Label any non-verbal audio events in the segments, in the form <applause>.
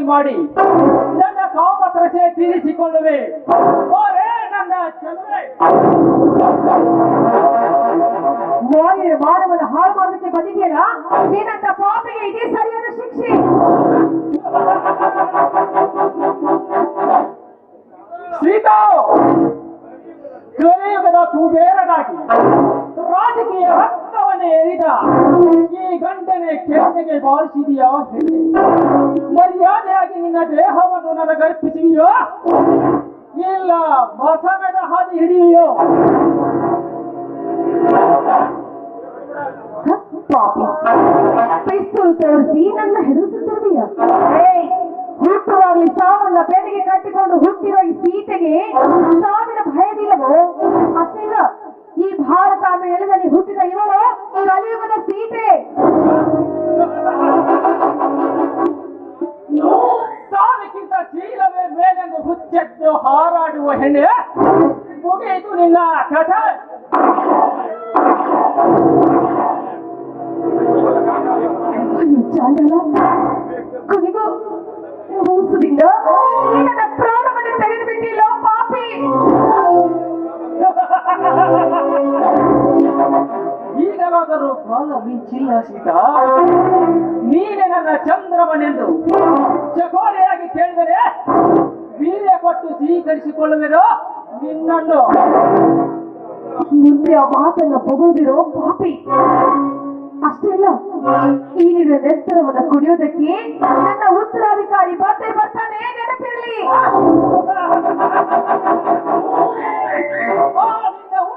ಮದುವೆಯಾಗಿ ಮಾಡಿ. ನನ್ನ ಕಾಮತ್ರಸೆ ತೀರಿಸಿಕೊಳ್ಳುವೆ. ಓರೇ ನನ್ನ ಚೆಲುವೆ. ಮಾಯ ಮಾನವನ ಹಾಳು ಮಾಡೋದಕ್ಕೆ ಬಂದಿದೆಯಲ್ಲ ನೀನಂತ ಪಾಪಿಗೆ ಇದೇ ಸರಿಯಾದ ಶಿಕ್ಷೆ. ಸೀತಾ, ಕಲಿಯುಗದ ಕುಬೇರನಾಗಿ ರಾಜಕೀಯ ಗಂಡನೆ ಕೆನ್ನೆಗೆ ಬಾರಿಸಿದೆಯೋ? ಮರ್ಯಾದೆಯಾಗಿ ನಿನ್ನ ದೇಹವನ್ನು ನನಗರ್ಪಿಸಿದೆಯೋ ಇಲ್ಲ ಮಸಣದ ಹಾದಿ ಹಿಡಿಯೋ ಪಾಪಿ. ಪಿಸ್ತೂಲ್ ತೋರಿಸಿ ನನ್ನ ಹೆದರಿಸುತ್ತಿರುವೆಯ? ಹುಟ್ಟುವಾಗಲಿ ಸಾವನ್ನ ಬೆನ್ನಿಗೆ ಕಟ್ಟಿಕೊಂಡು ಹುಟ್ಟಿರೋ ಈ ಸೀತೆಗೆ ಸಾವಿನ ಭಯವಿಲ್ಲವೋ? ಅಷ್ಟಿಲ್ಲ ಈ ಭಾರತ ನೆಲದಲ್ಲಿ ಹುಟ್ಟಿದ ಇವರು ಕಲಿಯುಗದ ನೀನೆ ನನ್ನ ಚಂದ್ರವನೆಂದು ಚಕೋರೆಯಾಗಿ ಕೇಳಿದರೆ ವೀರ್ಯ ಕೊಟ್ಟು ಸ್ವೀಕರಿಸಿಕೊಳ್ಳುವೆನೋ ನಿನ್ನನ್ನು. ಮುಂದೆ ಆ ಮಾತನ್ನ ಬಗುದಿರೋ ಪಾಪಿ. ಅಷ್ಟೇ ಅಲ್ಲ ಈ ನೆತ್ತರವನ್ನ ಕುಡಿಯೋದಕ್ಕೆ ನನ್ನ ಉತ್ತರಾಧಿಕಾರಿ ಬರ್ತೆ ಬರ್ತಾನೆ ನೆನಪಿರಲಿ.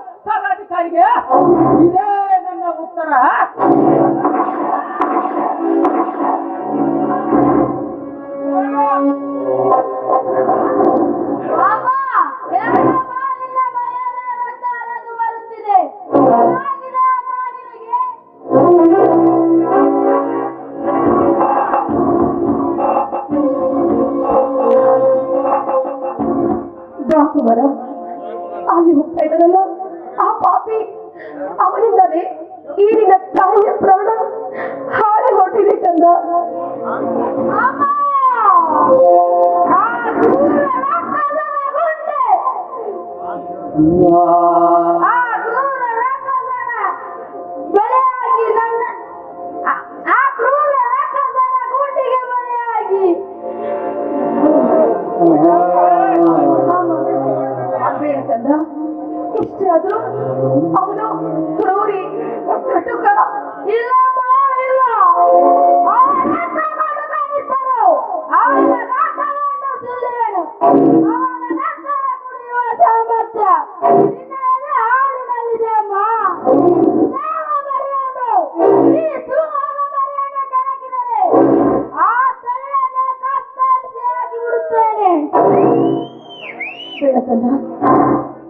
ಉತ್ತರಾಧಿಕಾರಿಗೆ ಇದೇ ಉತ್ತರ ಆ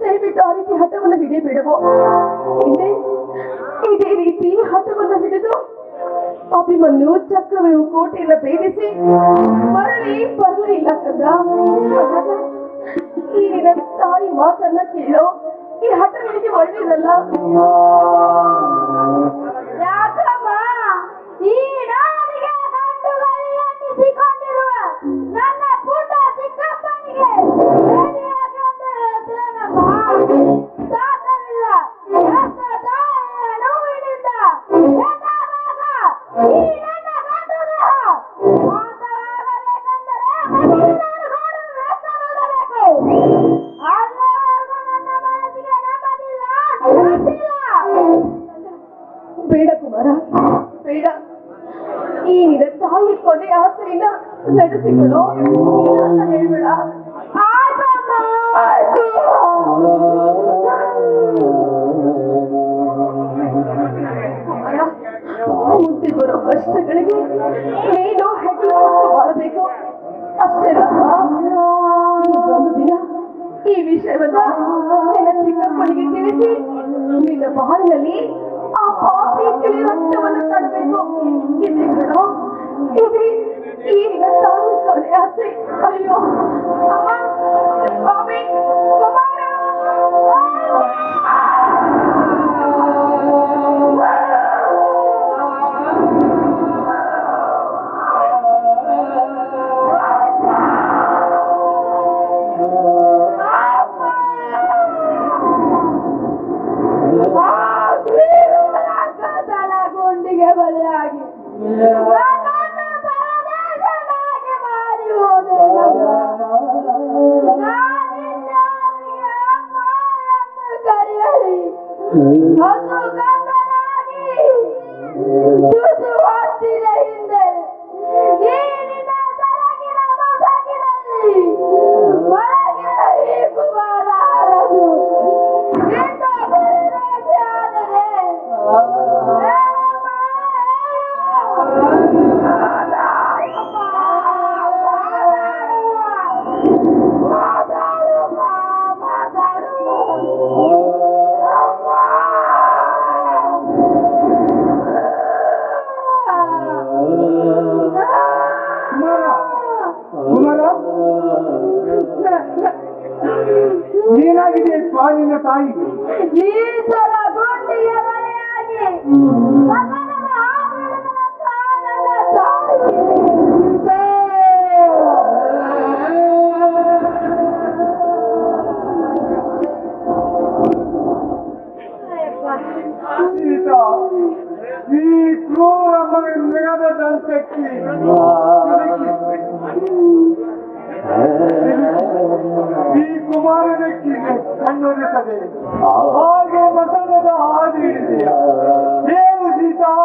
ದಯವಿಟ್ಟು ಆ ರೀತಿ ಇದೇ ರೀತಿ ಹಠವನ್ನು ಹಿಡಿದು ಅಭಿಮನ್ಯು ಚಕ್ರವ್ಯೂಹ ಕೋಟೆಯನ್ನು ಭೇದಿಸಿ ಮರಳಿ ಬರಲಿಲ್ಲ ಕಂದ ಈ ತಾಯಿ ಮಾತನ್ನ ಕೇಳೋ ಈ ಹಠ ನಿನಗೆ ಒಳ್ಳೆಯದಲ್ಲ ಈ ನಡೆಸಿಕೊಳ್ಳೋ ಹೇಳ್ಬೇಡ ಮುಂದೆ ಬರೋ ಕಷ್ಟಗಳಿಗೆ ನೀನು ಹೆಗಲು ಬಾಳಬೇಕು ಅಷ್ಟೇ ಒಂದು ದಿನ ಈ ವಿಷಯವನ್ನ ನಿನ್ನ ಚಿಕ್ಕಪ್ಪನಿಗೆ ತಿಳಿಸಿ ನಿನ್ನ ಬಾಳಿನಲ್ಲಿ ಆ ಪಾಪಿ ತಿಳಿ ರಕ್ತವನ್ನು ಕಾಣಬೇಕು ಇದೆ ಕಣೋ ಇದೆ ಈ ನಿನ್ನ ತಾಯಿ ಕೊನೆ ಆಸೆ ಅಯ್ಯೋ ಹಾದಿ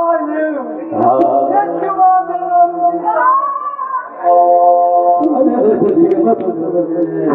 ಹಿಡಿದೆಯ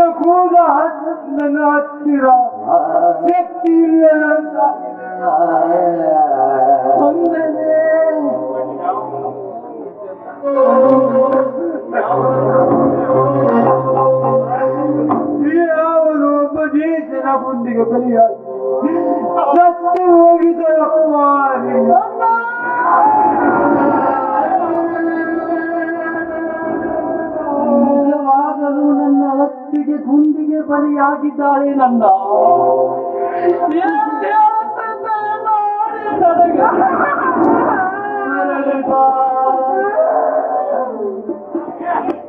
ನನ್ನ ಕೂದ ನನ್ನ ಹತ್ತಿರ ಶಕ್ತಿ ಇಲ್ಲ ಯಾವನು ಒಬ್ಬ ದೇಶದ ಮುಂದಿಗೆ ಹತ್ತಿಗೆ ಗುಂಡಿಗೆ ಬಲಿಯಾಗಿದ್ದಾಳೆ ನನ್ನ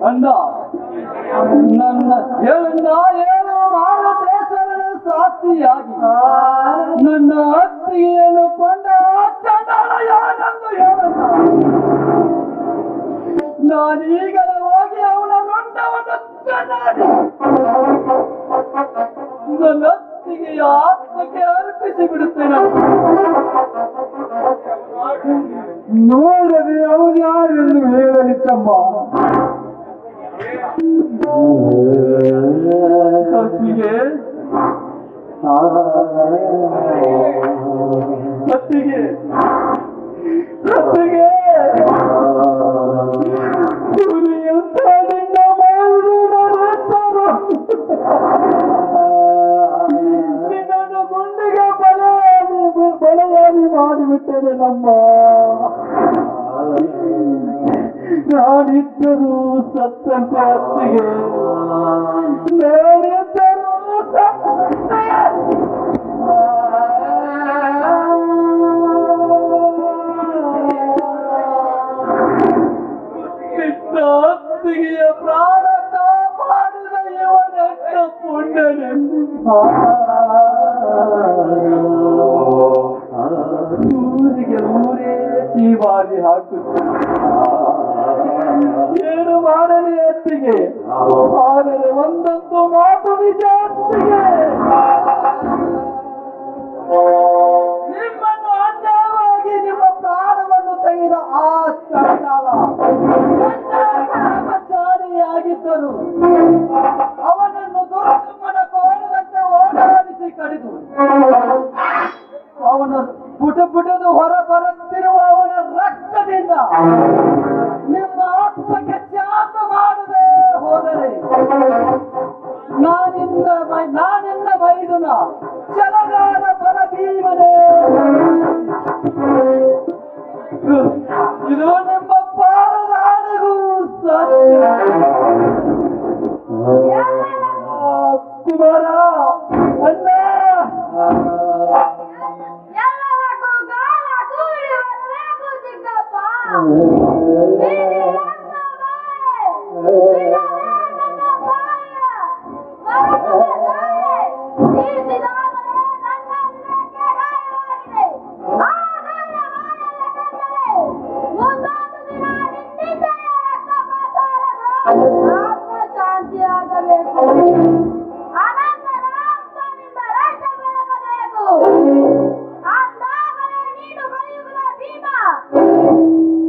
ಅಂದ, ನನ್ನ ಹೇಳಣ್ಣ ಏನು ಭಾರತೇಶ್ವರನ ಸಾಕ್ಷಿಯಾಗಿ, ನನ್ನ ಅತ್ತಿಗೆಯನ್ನು ಕೊಂಡ ಚಂಡಾಳ ಯಾರೆಂದು ಹೇಳಣ್ಣ ನಾನೀಗಲೇ ಹೋಗಿ ಅವನ ರುಂಡವನ್ನು ಚೆನ್ನಾಗಿ ನನ್ನ ಅತ್ತಿಗೆಯ ಆತ್ಮಕ್ಕೆ ಅರ್ಪಿಸಿ ಬಿಡುತ್ತೇನೆ. ನೋಡದೆ ಅವನು ಯಾರೆಂದು ಹೇಳಲಿ ತಮ್ಮ ಅತ್ತಿಗೆ ಅತ್ತಿಗೆ ಮಾಡಿಬಿಟ್ಟರೆ ನಮ್ಮ ನಾನಿದ್ದರೂ ಸತ್ತಂತೆ ಅತ್ತಿಗೆ ನಾನಿದ್ದರೂ ನಿನ್ನ ಅತ್ತಿಗೆಯ ಪ್ರಾಣ ಕಾಪಾಡಿದ ಇವನಕ್ಕ ಪುಣ್ಯನೆಂದು ಬಾರಿ ಹಾಕುತ್ತ. ಏನು ಮಾಡಲಿ ಅತ್ತಿಗೆ? ಆದರೆ ಒಂದೊಂದು ಮಾತು ನಿಜ ಅತ್ತಿಗೆ. ನಿಮ್ಮನ್ನು ಅಂದವಾಗಿ ನಿಮ್ಮ ಪ್ರಾಣವನ್ನು ತೆಗೆದ ಆ ಕಂಡಾಲ ಅವನನ್ನು ದುರ್ಗಮ್ಮನ ಕೋಣದಂತೆ ಓಡಾಡಿಸಿ ಕಡಿದು ಅವನ ಪುಟ ಪುಟದು ಹೊರ ಬರುತ್ತಿರುವ Thank you. <laughs> ಚಿಕ್ಕಪ್ಪ ನೀನು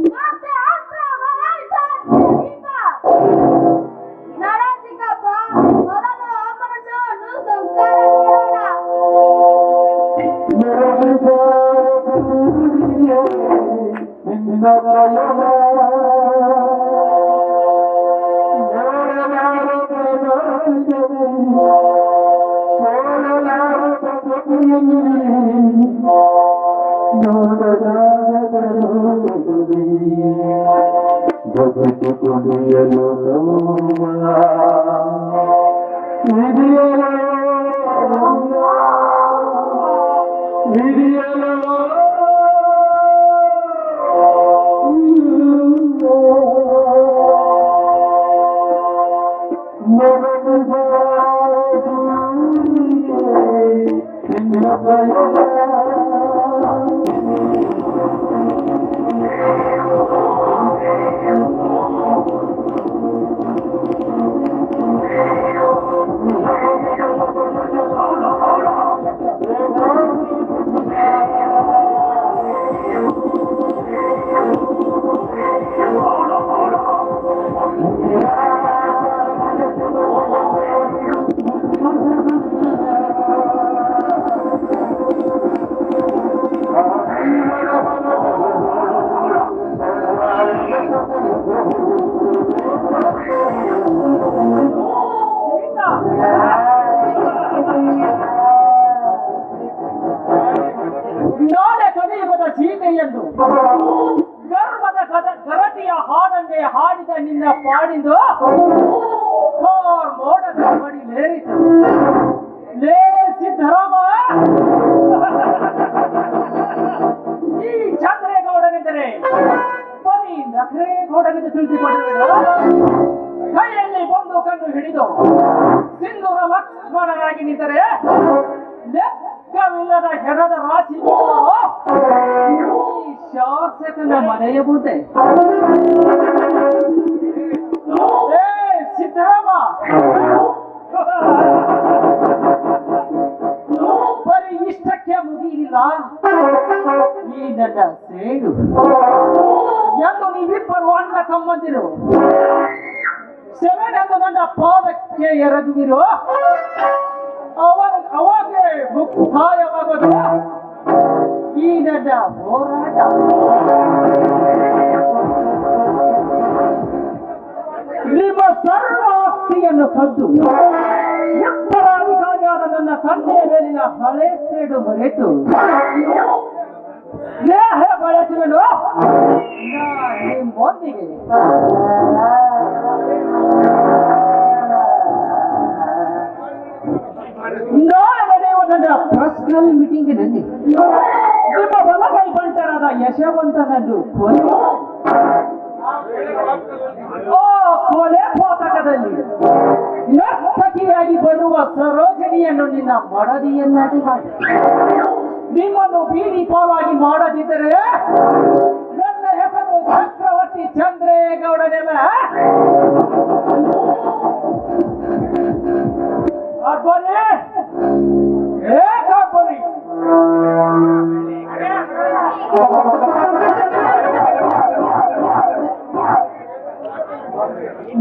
ভগতি পুলিয়লো নমা বিদিয়লো বিদিয়লো ಕೈಯಲ್ಲಿ ಬಂದು ಕಂಡು ಹಿಡಿದು ಸಿಂಧೂರ ಲಕ್ಷ್ಮಣರಾಗಿ ನಿಂತರೆ ಲೆಕ್ಕವಿಲ್ಲದ ಹೆಣದ ರಾಶಿ ಶಾಸಕನ ಮನೆಯ ಮುಂದೆ. ಸಿದ್ದರಾಮ. ಇಷ್ಟಕ್ಕೆ ಮುಗಿಯಿಲ್ಲ. ಈ ನನ್ನ ಸೇಡು. ಎಂದು ನೀವಿಬ್ಬರು ಅಣ್ಣ ತಮ್ಮಂದಿರು. ಶರಣೆಂದು ನನ್ನ ಪಾದಕ್ಕೆ ಎರಗುವಿರು ಅವಾಗ ಅವಾಗೆ ಮುಕ್ತಾಯವಾಗೋದು. ಈ ನನ್ನ ಹೋರಾಟ. ನಿಮ್ಮ ಸರ್ವ ಆಸ್ತಿಯನ್ನು ಕದ್ದು ಉತ್ತರಾಧಿಕಾರಿಯಾದ ನನ್ನ ತಂದೆಯ ಮೇಲಿನ ಹಳೆ ಸೇಡು ಮರೆತು, ಸ್ನೇಹ ಬಳಸುವೆನು ನಾ ನಿಮ್ಮೊಂದಿಗೆ ನಾಳೆ ನಡೆಯುವ ನನ್ನ ಪರ್ಸನಲ್ ಮೀಟಿಂಗಿನಲ್ಲಿ ನಿಮ್ಮ ಬಲಗೈ ಬಂಟರಾದ ಯಶವಂತನನ್ನು ಕೊಲೆ. ಓ, ಕೊಲೆ ಪಾತಕದಲ್ಲಿ ನರ್ತಕಿಯಾಗಿ ಬರುವ ಸರೋಜನಿಯನ್ನು ನಿನ್ನ ಮಡದಿಯನ್ನಾಗಿ ಮಾಡಿ. ನಿಮ್ಮನ್ನು ಬೀದಿ ಪಾಲಾಗಿ ಮಾಡದಿದ್ದರೆ ನನ್ನ ಹೆಸರು ಚಕ್ರವರ್ತಿ ಚಂದ್ರೇಗೌಡನೆಲ್ಲ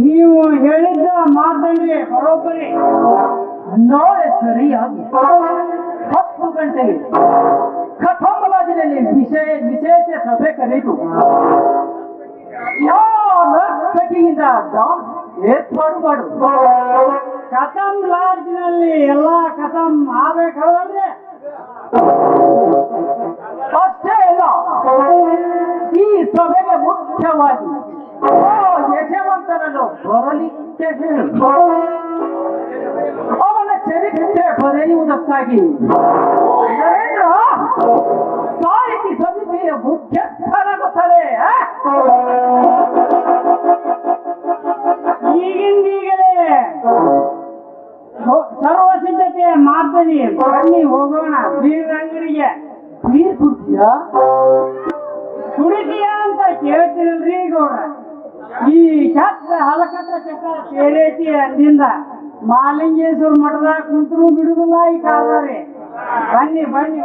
ನೀವು ಹೇಳಿದ್ದ ಮಾತಲ್ಲಿ ಬರೋಬ್ಬರಿ ನಾಳೆ ಸರಿಯಾಗಿ ಹತ್ತು ಗಂಟೆಗೆ ಕಥಂ ಆಗ್ಬೇಕಲ್ರಿ ಅಷ್ಟೇ ಅಲ್ಲ ಈ ಸಭೆಗೆ ಮುಖ್ಯವಾಗಿ ಯಶವಂತನನ್ನು ಬರಲಿಕ್ಕೆ ಅವನ ಚರಿತ್ರೆ ಬರೆಯುವುದಕ್ಕಾಗಿ ನರೇಂದ್ರ ಸಾಹಿತಿ ಸಮಿತಿಯ ಮುಖ್ಯಸ್ಥರಾಗುತ್ತದೆ? ಈಗಿಂದೀಗಲೇ ಸರ್ವ ಸಿದ್ಧತೆ ಮಾಡ್ತೀನಿ ಬನ್ನಿ ಹೋಗೋಣ. ಬೀರ್ ಅಂಗಡಿಗೆ. ಬೀರ್ ಕುಡ್ತೀಯಾ? ಕುಡಿತೀಯ ಅಂತ ಕೇಳ್ತೀರಲ್ರಿ ಗೌಡ. ಈ ಚಕ್ಕ ಹಲಕಟ್ಟ ಚಕ್ಕ ಸೇರೈತಿ ಅಂದಿಂದ ಮಾಲಿಂಗೇಶ್ವರ ಮಠದಾಗ ಕುಂತರು ಬಿಡುದಿಲ್ಲ ಈ ಕಾಲದಲ್ಲಿ. ಬನ್ನಿ ಬನ್ನಿ.